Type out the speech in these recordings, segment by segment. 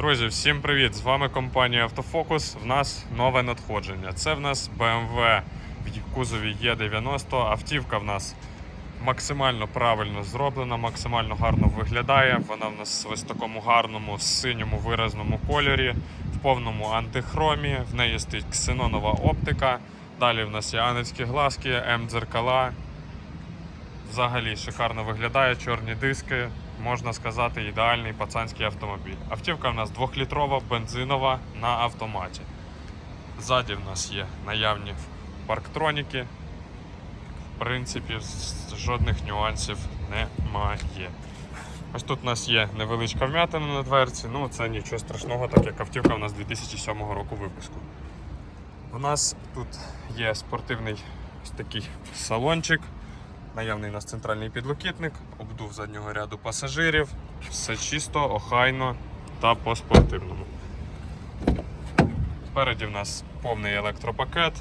Друзі, всім привіт! З вами компанія Автофокус. В нас нове надходження. Це в нас BMW в кузові Е90. Автівка в нас максимально правильно зроблена, максимально гарно виглядає. Вона в нас в ось такому гарному синьому виразному кольорі, в повному антихромі. В неї стоїть ксенонова оптика. Далі в нас є анецькі глазки, М-дзеркала. Взагалі шикарно виглядає, чорні диски, можна сказати, ідеальний пацанський автомобіль. Автівка в нас 2-літрова, бензинова на автоматі. Ззаді в нас є наявні парктроніки. В принципі, жодних нюансів немає. Ось тут у нас є невеличка вм'ятина на дверці, ну це нічого страшного, так як автівка у нас 2007 року випуску. У нас тут є спортивний ось такий салончик. Наявний у нас центральний підлокітник, обдув заднього ряду пасажирів. Все чисто, охайно та по-спортивному. Спереді в нас повний електропакет.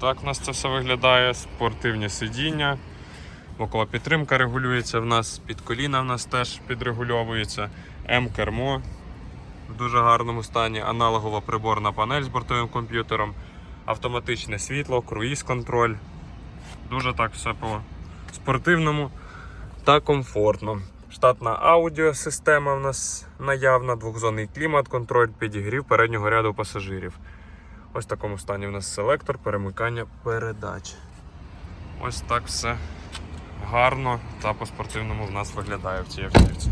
Так у нас це все виглядає. Спортивні сидіння. Бокова підтримка регулюється в нас, під коліна в нас теж підрегульовується. М-кермо в дуже гарному стані, аналогова приборна панель з бортовим комп'ютером автоматичне світло, круїз-контроль. Дуже так все по спортивному та комфортно. Штатна аудіосистема в нас наявна, двохзонний клімат-контроль, підігрів переднього ряду пасажирів. Ось в такому стані в нас селектор перемикання передач. Ось так все гарно та по-спортивному в нас виглядає в цій автівці.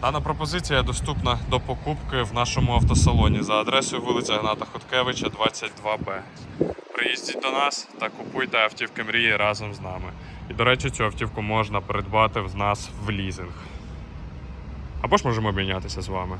Дана пропозиція доступна до покупки в нашому автосалоні за адресою вулиця Гната Хоткевича, 22Б. Приїздіть до нас та купуйте автівки мрії разом з нами. І, до речі, цю автівку можна придбати в нас в лізинг. Або ж можемо обмінятися з вами.